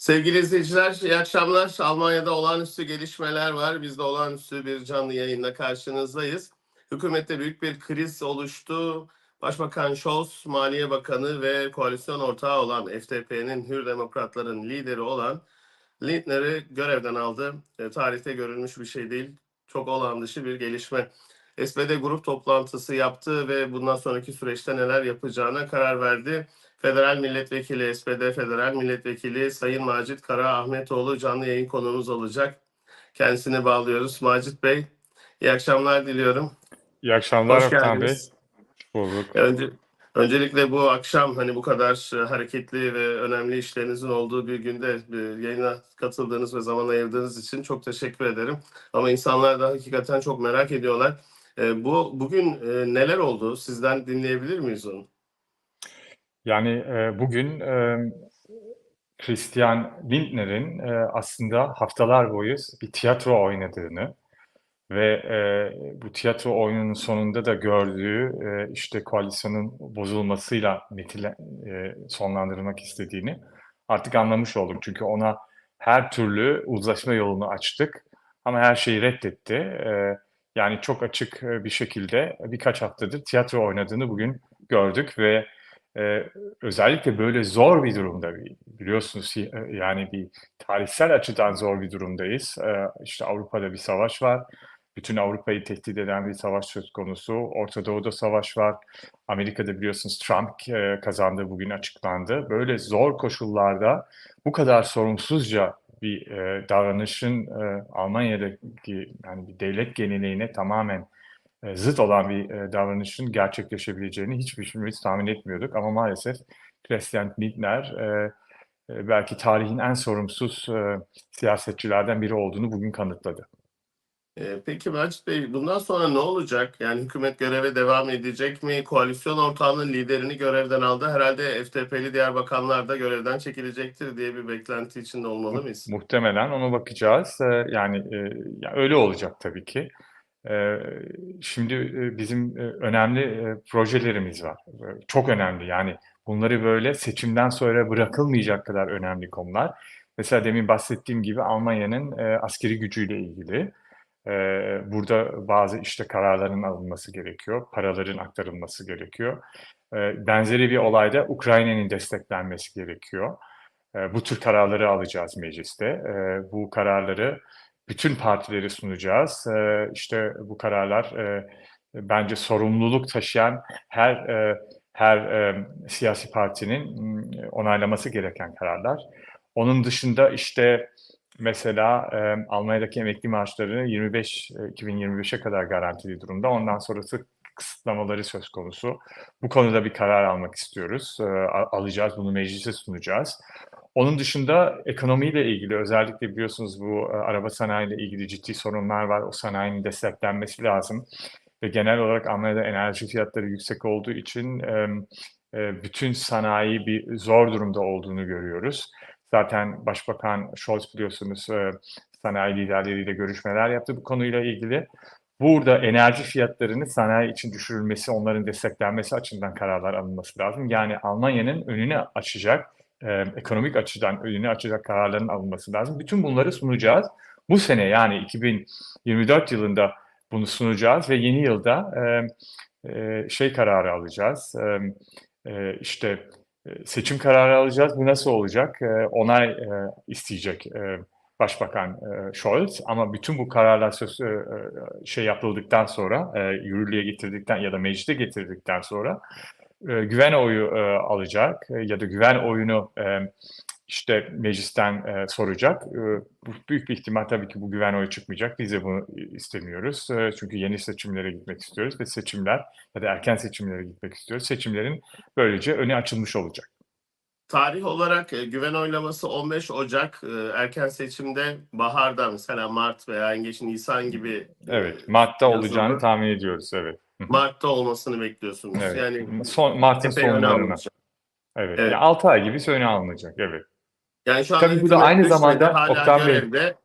Sevgili izleyiciler, iyi akşamlar. Almanya'da olağanüstü gelişmeler var. Biz de olağanüstü bir canlı yayınla karşınızdayız. Hükümette büyük bir kriz oluştu. Başbakan Scholz, Maliye Bakanı ve koalisyon ortağı olan FDP'nin Hür Demokratların lideri olan Lindner'i görevden aldı. E, tarihte görülmüş bir şey değil. Çok olağan dışı bir gelişme. SPD grup toplantısı yaptı ve bundan sonraki süreçte neler yapacağına karar verdi. Federal Milletvekili, SPD Federal Milletvekili Sayın Macit Kara Ahmetoğlu canlı yayın konuğumuz olacak. Kendisini bağlıyoruz. Macit Bey, iyi akşamlar diliyorum. İyi akşamlar Hoş Bey. Bulduk. Önce, öncelikle bu akşam hani bu kadar e, hareketli ve önemli işlerinizin olduğu bir günde e, yayına katıldığınız ve zaman ayırdığınız için çok teşekkür ederim. Ama insanlar da hakikaten çok merak ediyorlar. E, bu bugün neler oldu? Sizden dinleyebilir miyiz onu? Yani e, bugün e, Christian Lindner'in e, aslında haftalar boyu bir tiyatro oynadığını ve e, bu tiyatro oyununun sonunda da gördüğü e, işte koalisyonun bozulmasıyla netile, e, sonlandırmak istediğini artık anlamış oldum. Çünkü ona her türlü uzlaşma yolunu açtık ama her şeyi reddetti. E, yani çok açık e, bir şekilde birkaç haftadır tiyatro oynadığını bugün gördük ve e, özellikle böyle zor bir durumda bi- biliyorsunuz yani bir tarihsel açıdan zor bir durumdayız. E, işte Avrupa'da bir savaş var. Bütün Avrupa'yı tehdit eden bir savaş söz konusu. Orta Doğu'da savaş var. Amerika'da biliyorsunuz Trump kazandı bugün açıklandı. Böyle zor koşullarda bu kadar sorumsuzca bir davranışın Almanya'daki yani bir devlet geleneğine tamamen zıt olan bir e, davranışın gerçekleşebileceğini hiçbirimiz tahmin etmiyorduk. Ama maalesef Christian Lindner e, e, belki tarihin en sorumsuz e, siyasetçilerden biri olduğunu bugün kanıtladı. E, Peki Macit Bey bundan sonra ne olacak? Yani hükümet göreve devam edecek mi? Koalisyon ortağının liderini görevden aldı. Herhalde FDP'li diğer bakanlar da görevden çekilecektir diye bir beklenti içinde olmalı mıyız? Muhtemelen ona bakacağız. E, yani e, ya öyle olacak tabii ki. Şimdi bizim önemli projelerimiz var. Çok önemli yani bunları böyle seçimden sonra bırakılmayacak kadar önemli konular. Mesela demin bahsettiğim gibi Almanya'nın askeri gücüyle ilgili. burada bazı işte kararların alınması gerekiyor, paraların aktarılması gerekiyor. Benzeri bir olayda Ukrayna'nın desteklenmesi gerekiyor. Bu tür kararları alacağız mecliste. Bu kararları bütün partileri sunacağız. E, işte bu kararlar e, bence sorumluluk taşıyan her e, her e, siyasi partinin m, onaylaması gereken kararlar. Onun dışında işte mesela Almanya'daki emekli maaşları 25 e, 2025'e kadar garantili durumda. Ondan sonrası kısıtlamaları söz konusu. Bu konuda bir karar almak istiyoruz. Alacağız, bunu meclise sunacağız. Onun dışında ekonomiyle ilgili özellikle biliyorsunuz bu e, araba sanayiyle ilgili ciddi sorunlar var. O sanayinin desteklenmesi lazım. Ve genel olarak Almanya'da enerji fiyatları yüksek olduğu için e, bütün sanayi bir zor durumda olduğunu görüyoruz. Zaten Başbakan Scholz biliyorsunuz e, sanayi liderleriyle görüşmeler yaptı bu konuyla ilgili. Burada enerji fiyatlarını sanayi için düşürülmesi, onların desteklenmesi açısından kararlar alınması lazım. Yani Almanya'nın önünü açacak, e, ekonomik açıdan önünü açacak kararların alınması lazım. Bütün bunları sunacağız. Bu sene yani 2024 yılında bunu sunacağız ve yeni yılda e, e, şey kararı alacağız. E, e, işte seçim kararı alacağız. Bu nasıl olacak? E, onay e, isteyecek e, Başbakan e, Scholz ama bütün bu kararlar söz, e, şey yapıldıktan sonra, e, yürürlüğe getirdikten ya da meclise getirdikten sonra e, güven oyu e, alacak e, ya da güven oyunu e, işte meclisten e, soracak. E, bu büyük bir ihtimal tabii ki bu güven oyu çıkmayacak. Biz de bunu istemiyoruz. E, çünkü yeni seçimlere gitmek istiyoruz ve seçimler ya da erken seçimlere gitmek istiyoruz. Seçimlerin böylece önü açılmış olacak. Tarih olarak e, güven oylaması 15 Ocak, e, erken seçimde baharda mesela Mart veya en geç Nisan gibi e, Evet, Mart'ta yazılı. olacağını tahmin ediyoruz. Evet. Mart'ta olmasını bekliyorsunuz. Evet. Yani Son Mart'ın öne sonlarına. Evet. Evet. Yani 6 ay gibi öne alınacak. Evet. Yani şu anda Tabii bu da aynı zamanda Oktay Bey- görevde.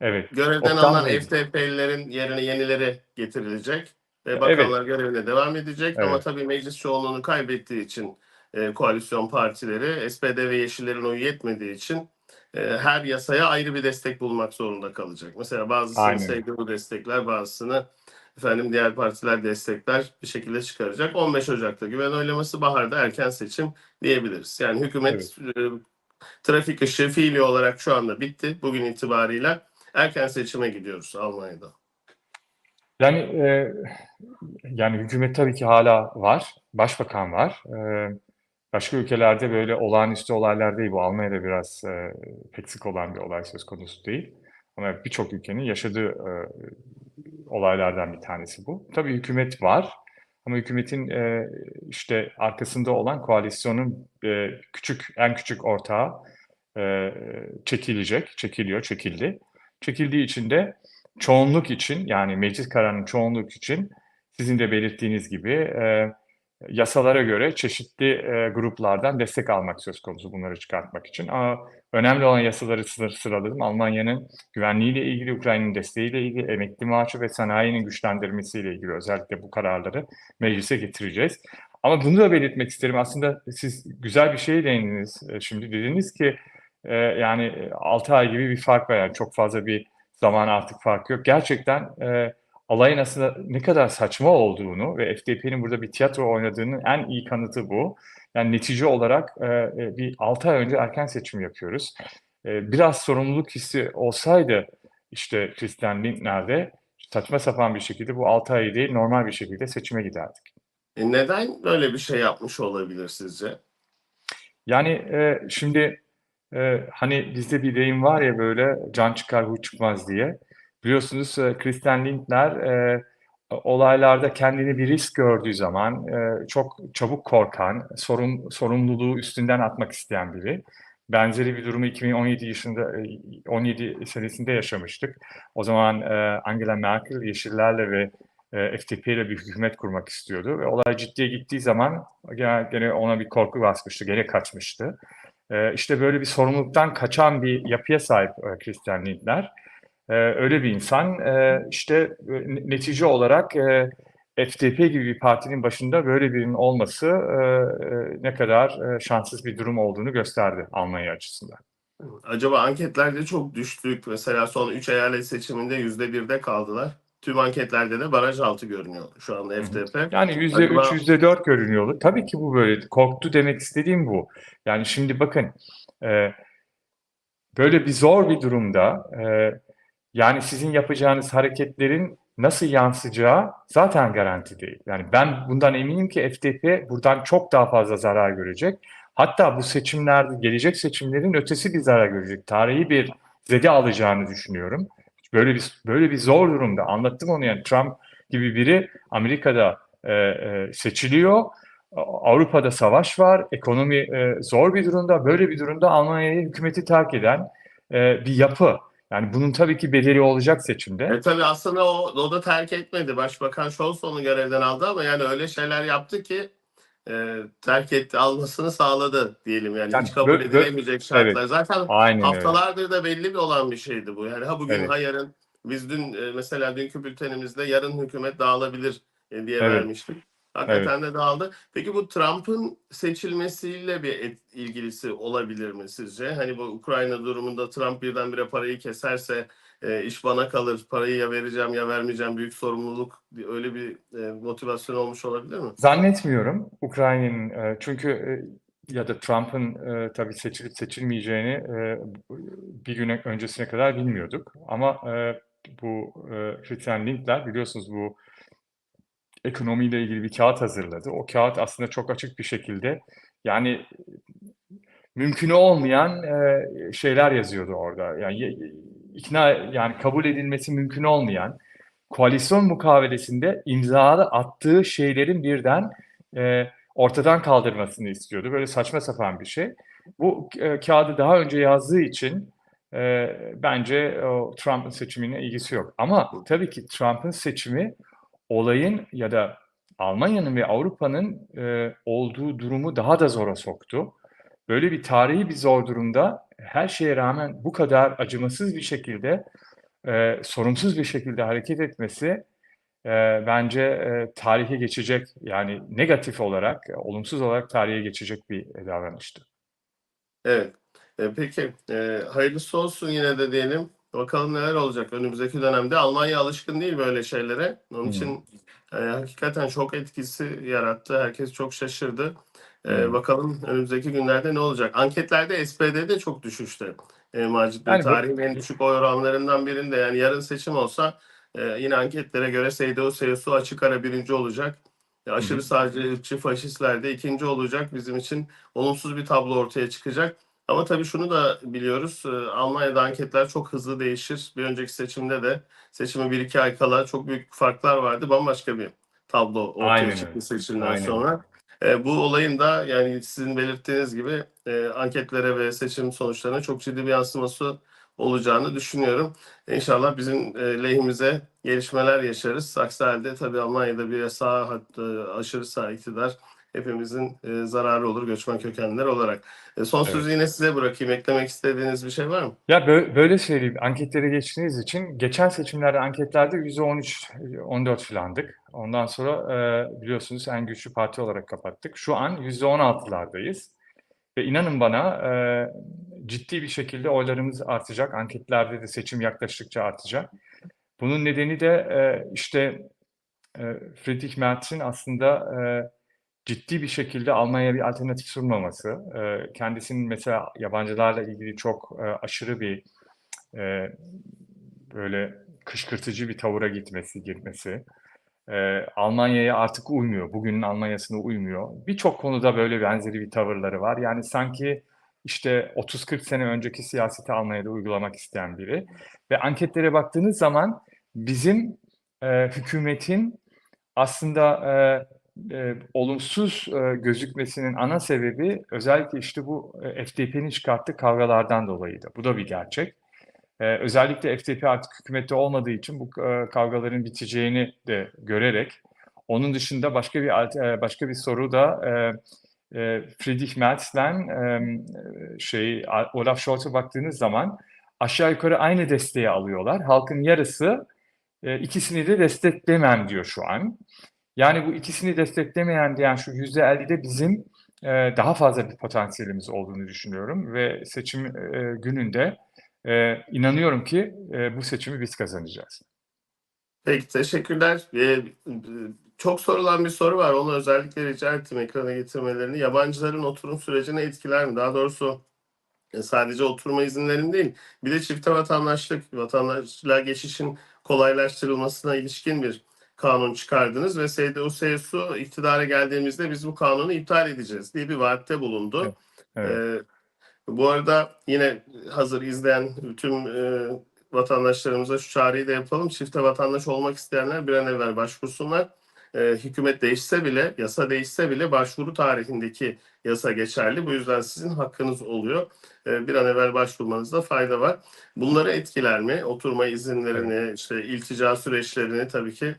Evet. Görevden Oktay alınan FDP'lilerin yerine yenileri getirilecek ve bakanlar görevine devam edecek. Ama Evet. tabii meclis çoğunluğunu kaybettiği için e, koalisyon partileri SPD ve Yeşillerin oyu yetmediği için e, her yasaya ayrı bir destek bulmak zorunda kalacak. Mesela bazısını Aynen. SGU destekler, bazısını efendim diğer partiler destekler bir şekilde çıkaracak. 15 Ocak'ta güven oylaması, baharda erken seçim diyebiliriz. Yani hükümet e, trafik ışığı fiili olarak şu anda bitti. Bugün itibariyle erken seçime gidiyoruz Almanya'da. Yani e, yani hükümet tabii ki hala var, başbakan var. E, başka ülkelerde böyle olağanüstü olaylar değil bu. Almanya'da biraz e, pek sık olan bir olay söz konusu değil. Ama birçok ülkenin yaşadığı e, olaylardan bir tanesi bu. Tabii hükümet var ama hükümetin e, işte arkasında olan koalisyonun e, küçük en küçük ortağı e, çekilecek, çekiliyor, çekildi. Çekildiği için de çoğunluk için yani meclis kararının çoğunluk için sizin de belirttiğiniz gibi e, yasalara göre çeşitli e, gruplardan destek almak söz konusu bunları çıkartmak için. Ama önemli olan yasaları sır- sıraladım. Almanya'nın güvenliğiyle ilgili, Ukrayna'nın desteğiyle ilgili, emekli maaşı ve sanayinin güçlendirmesiyle ilgili özellikle bu kararları meclise getireceğiz. Ama bunu da belirtmek isterim. Aslında siz güzel bir şey değindiniz. E, Şimdi dediniz ki e, yani 6 ay gibi bir fark var. Yani çok fazla bir zaman artık farkı yok. Gerçekten e, alayın aslında ne kadar saçma olduğunu ve FDP'nin burada bir tiyatro oynadığının en iyi kanıtı bu. Yani netice olarak e, e, bir 6 ay önce erken seçim yapıyoruz. E, biraz sorumluluk hissi olsaydı işte Christian Lindner'de saçma sapan bir şekilde bu 6 ay değil normal bir şekilde seçime giderdik. E, neden böyle bir şey yapmış olabilir sizce? Yani e, şimdi e, hani bizde bir deyim var ya böyle can çıkar huy çıkmaz diye. Biliyorsunuz e, Christian Lindner e, olaylarda kendini bir risk gördüğü zaman e, çok çabuk korkan, sorun, sorumluluğu üstünden atmak isteyen biri. Benzeri bir durumu 2017 yaşında e, 17 senesinde yaşamıştık. O zaman e, Angela Merkel Yeşillerle ve e, FDP ile bir hükümet kurmak istiyordu ve olay ciddiye gittiği zaman gene, gene ona bir korku basmıştı, gene kaçmıştı. E, işte böyle bir sorumluluktan kaçan bir yapıya sahip e, Christian Lindner. E, öyle bir insan. E, işte e, netice olarak e, FDP gibi bir partinin başında böyle birinin olması e, e, ne kadar e, şanssız bir durum olduğunu gösterdi Almanya açısından. Acaba anketlerde çok düştük. Mesela son 3 eyalet seçiminde %1'de kaldılar. Tüm anketlerde de baraj altı görünüyor şu anda FDP. Yani yüzde üç, Acaba- yüzde dört görünüyordu. Tabii ki bu böyle. Korktu demek istediğim bu. Yani şimdi bakın, e, böyle bir zor bir durumda, e, yani sizin yapacağınız hareketlerin nasıl yansıyacağı zaten garanti değil. Yani ben bundan eminim ki FDP buradan çok daha fazla zarar görecek. Hatta bu seçimlerde, gelecek seçimlerin ötesi bir zarar görecek. Tarihi bir zede alacağını düşünüyorum. Böyle bir böyle bir zor durumda anlattım onu yani Trump gibi biri Amerika'da e, e, seçiliyor. Avrupa'da savaş var, ekonomi e, zor bir durumda. Böyle bir durumda Almanya'yı hükümeti terk eden e, bir yapı. Yani bunun tabii ki bedeli olacak seçimde. E tabii aslında o, o da terk etmedi. Başbakan Scholz onu görevden aldı ama yani öyle şeyler yaptı ki e, terk etti, almasını sağladı diyelim. Yani, Yani hiç kabul edilemeyecek şartlar. Zaten Aynen öyle. haftalardır da belli bir olan bir şeydi bu. Yani ha bugün Evet. ha yarın. Biz dün e, mesela dünkü bültenimizde yarın hükümet dağılabilir e, diye Evet. vermiştik. Hakikaten de dağıldı. Peki bu Trump'ın seçilmesiyle bir et, ilgilisi olabilir mi sizce? Hani bu Ukrayna durumunda Trump birdenbire parayı keserse e, iş bana kalır, parayı ya vereceğim ya vermeyeceğim büyük sorumluluk öyle bir e, motivasyon olmuş olabilir mi? Zannetmiyorum Ukrayna'nın e, çünkü e, ya da Trump'ın e, tabii seçilip seçilmeyeceğini e, bir gün öncesine kadar bilmiyorduk. Ama e, bu e, Christian Lindner biliyorsunuz bu ekonomiyle ilgili bir kağıt hazırladı. O kağıt aslında çok açık bir şekilde yani mümkün olmayan e, şeyler yazıyordu orada. Yani ikna yani kabul edilmesi mümkün olmayan koalisyon mukavelesinde imzalı attığı şeylerin birden e, ortadan kaldırmasını istiyordu. Böyle saçma sapan bir şey. Bu e, kağıdı daha önce yazdığı için e, bence o Trump'ın seçimine ilgisi yok. Ama tabii ki Trump'ın seçimi olayın ya da Almanya'nın ve Avrupa'nın e, olduğu durumu daha da zora soktu. Böyle bir tarihi bir zor durumda her şeye rağmen bu kadar acımasız bir şekilde, e, sorumsuz bir şekilde hareket etmesi e, bence e, tarihe geçecek yani negatif olarak, e, olumsuz olarak tarihe geçecek bir davranıştı. Evet. E, peki, e, hayırlısı olsun yine de diyelim. Bakalım neler olacak önümüzdeki dönemde. Almanya alışkın değil böyle şeylere. Onun için e, hakikaten çok etkisi yarattı. Herkes çok şaşırdı. E, Hmm. bakalım önümüzdeki günlerde ne olacak? Anketlerde SPD de çok düşüştü. E, Macit Bey Yani bu- tarihin en düşük oy oranlarından birinde. Yani yarın seçim olsa e, yine anketlere göre CDU, CSU açık ara birinci olacak. E, aşırı sağcı, faşistler de ikinci olacak. Bizim için olumsuz bir tablo ortaya çıkacak. Ama tabii şunu da biliyoruz. e, Almanya'da anketler çok hızlı değişir. Bir önceki seçimde de seçime bir iki ay kala çok büyük farklar vardı. Bambaşka bir tablo ortaya Aynen çıktı seçimden Aynen. sonra. E, bu olayın da yani sizin belirttiğiniz gibi e, anketlere ve seçim sonuçlarına çok ciddi bir yansıması olacağını düşünüyorum. İnşallah bizim e, lehimize gelişmeler yaşarız. Aksi halde tabii Almanya'da bir sağ hatta aşırı sağ iktidar hepimizin e, zararı olur göçmen kökenliler olarak. E, son Evet. sözü yine size bırakayım. Eklemek istediğiniz bir şey var mı? Ya bö- böyle söyleyeyim, anketlere geçtiğiniz için geçen seçimlerde anketlerde %13, 14 filandık. Ondan sonra e, biliyorsunuz en güçlü parti olarak kapattık. Şu an %16'lardayız. Ve inanın bana e, ciddi bir şekilde oylarımız artacak. Anketlerde de seçim yaklaştıkça artacak. Bunun nedeni de e, işte e, Friedrich Merz'in aslında e, ciddi bir şekilde Almanya'ya bir alternatif sunmaması, e, kendisinin mesela yabancılarla ilgili çok e, aşırı bir e, böyle kışkırtıcı bir tavıra gitmesi, girmesi, e, Almanya'ya artık uymuyor, bugünün Almanya'sına uymuyor. Birçok konuda böyle benzeri bir tavırları var. Yani sanki işte 30-40 sene önceki siyaseti Almanya'da uygulamak isteyen biri. Ve anketlere baktığınız zaman bizim e, hükümetin aslında e, e, olumsuz e, gözükmesinin ana sebebi özellikle işte bu e, FDP'nin çıkarttığı kavgalardan dolayıydı. Bu da bir gerçek. E, özellikle FDP artık hükümette olmadığı için bu e, kavgaların biteceğini de görerek onun dışında başka bir e, başka bir soru da e, e, Friedrich Merz'le e, şey Olaf Scholz'a baktığınız zaman aşağı yukarı aynı desteği alıyorlar. Halkın yarısı e, ikisini de desteklemem diyor şu an. Yani bu ikisini desteklemeyen diyen şu yüzde ellide bizim e, daha fazla bir potansiyelimiz olduğunu düşünüyorum ve seçim e, gününde e, inanıyorum ki e, bu seçimi biz kazanacağız. Peki teşekkürler. Ee, çok sorulan bir soru var. Onu özellikle rica ettim ekrana getirmelerini. Yabancıların oturum sürecine etkiler mi? Daha doğrusu e, sadece oturma izinlerin değil, bir de çifte vatandaşlık, vatandaşlığa geçişin kolaylaştırılmasına ilişkin bir kanun çıkardınız ve CDU, CSU iktidara geldiğimizde biz bu kanunu iptal edeceğiz diye bir vaatte bulundu. Evet. Ee, bu arada yine hazır izleyen tüm e, vatandaşlarımıza şu çağrıyı da yapalım. Çifte vatandaş olmak isteyenler bir an evvel başvursunlar. E, hükümet değişse bile, yasa değişse bile başvuru tarihindeki yasa geçerli. Bu yüzden sizin hakkınız oluyor. E, bir an evvel başvurmanızda fayda var. Bunları etkiler mi? Oturma izinlerini, işte iltica süreçlerini tabii ki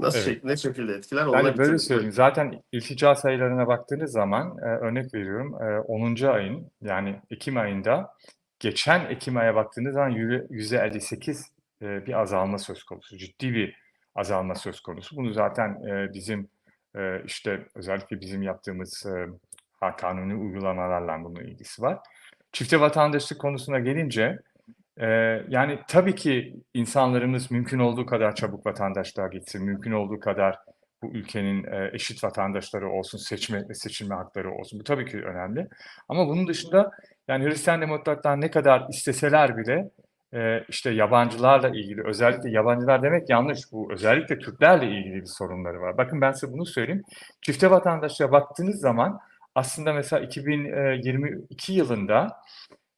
nasıl Evet. şek- ne şekilde etkiler? Yani böyle bitirelim. söyleyeyim. Zaten iltica sayılarına baktığınız zaman e, örnek veriyorum e, 10. ayın yani Ekim ayında geçen Ekim aya baktığınız zaman yüzde 58 e, bir azalma söz konusu. Ciddi bir azalma söz konusu. Bunu zaten e, bizim e, işte özellikle bizim yaptığımız e, kanuni uygulamalarla bunun ilgisi var. Çifte vatandaşlık konusuna gelince yani tabii ki insanlarımız mümkün olduğu kadar çabuk vatandaşlığa gitsin, mümkün olduğu kadar bu ülkenin eşit vatandaşları olsun, seçme ve seçilme hakları olsun. Bu tabii ki önemli. Ama bunun dışında yani Hristiyan demokratlar ne kadar isteseler bile işte yabancılarla ilgili, özellikle yabancılar demek yanlış. Bu özellikle Türklerle ilgili bir sorunları var. Bakın ben size bunu söyleyeyim. Çifte vatandaşlığa baktığınız zaman aslında mesela 2022 yılında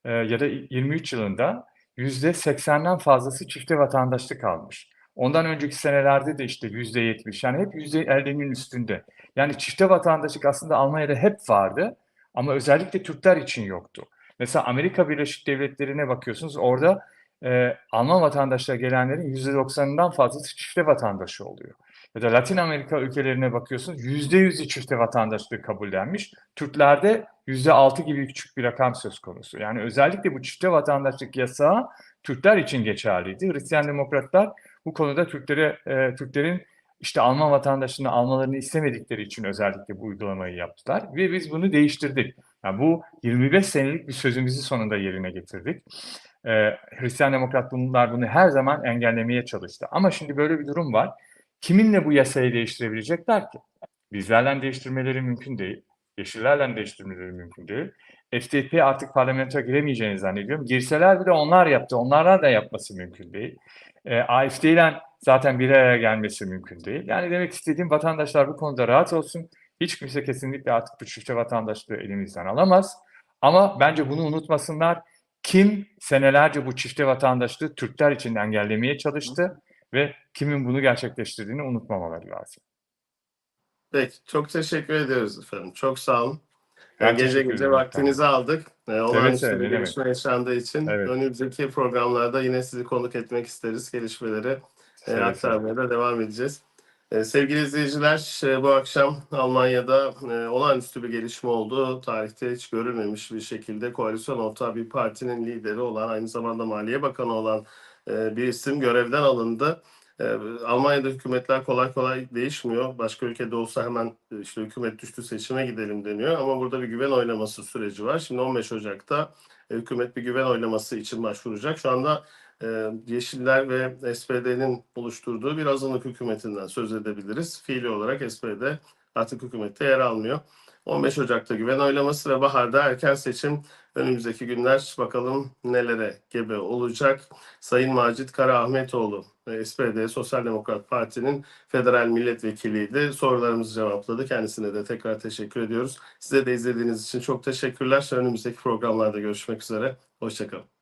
ya da 23 yılında %80'den fazlası çifte vatandaşlık almış. Ondan önceki senelerde de işte yüzde 70 yani hep yüzde 50'nin üstünde. Yani çifte vatandaşlık aslında Almanya'da hep vardı ama özellikle Türkler için yoktu. Mesela Amerika Birleşik Devletleri'ne bakıyorsunuz orada e, Alman vatandaşlara gelenlerin yüzde 90'ından fazlası çifte vatandaşı oluyor. Ya da Latin Amerika ülkelerine bakıyorsunuz yüzde 100'ü çifte vatandaşlığı kabullenmiş. Türklerde %6 gibi küçük bir rakam söz konusu. Yani özellikle bu çifte vatandaşlık yasağı Türkler için geçerliydi. Hristiyan demokratlar bu konuda Türklere, e, Türklerin işte Alman vatandaşlığını almalarını istemedikleri için özellikle bu uygulamayı yaptılar ve biz bunu değiştirdik. Yani bu 25 senelik bir sözümüzü sonunda yerine getirdik. Ee, Hristiyan Demokrat bunlar bunu her zaman engellemeye çalıştı. Ama şimdi böyle bir durum var. Kiminle bu yasayı değiştirebilecekler ki? Bizlerle değiştirmeleri mümkün değil. Yeşillerle değiştirmeleri mümkün değil. FDP artık parlamentoya giremeyeceğini zannediyorum. Girseler bile onlar yaptı. Onlarla da yapması mümkün değil. E, AFD ile zaten bir araya gelmesi mümkün değil. Yani demek istediğim vatandaşlar bu konuda rahat olsun. Hiç kimse kesinlikle artık bu çifte vatandaşlığı elimizden alamaz. Ama bence bunu unutmasınlar. Kim senelerce bu çifte vatandaşlığı Türkler için engellemeye çalıştı ve kimin bunu gerçekleştirdiğini unutmamaları lazım. Peki, çok teşekkür ediyoruz efendim. Çok sağ olun. Ben gece gece vaktinizi aldık. Ee, olağanüstü seve, bir gelişme yaşandığı için Evet. önümüzdeki programlarda yine sizi konuk etmek isteriz. Gelişmeleri e, Seve seve. aktarmaya da devam edeceğiz. E, sevgili izleyiciler, e, bu akşam Almanya'da e, olağanüstü bir gelişme oldu. Tarihte hiç görülmemiş bir şekilde koalisyon ortağı bir partinin lideri olan, aynı zamanda Maliye Bakanı olan e, bir isim görevden alındı. E, Almanya'da hükümetler kolay kolay değişmiyor. Başka ülkede olsa hemen e, işte hükümet düştü seçime gidelim deniyor. Ama burada bir güven oylaması süreci var. Şimdi 15 Ocak'ta e, hükümet bir güven oylaması için başvuracak. Şu anda e, Yeşiller ve SPD'nin oluşturduğu bir azınlık hükümetinden söz edebiliriz. Fiili olarak SPD artık hükümette yer almıyor. 15 Ocak'ta güven oylaması ve baharda erken seçim önümüzdeki günler bakalım nelere gebe olacak. Sayın Macit Karaahmetoğlu SPD Sosyal Demokrat Parti'nin federal milletvekiliydi. Sorularımızı cevapladı. Kendisine de tekrar teşekkür ediyoruz. Size de izlediğiniz için çok teşekkürler. Önümüzdeki programlarda görüşmek üzere. Hoşçakalın.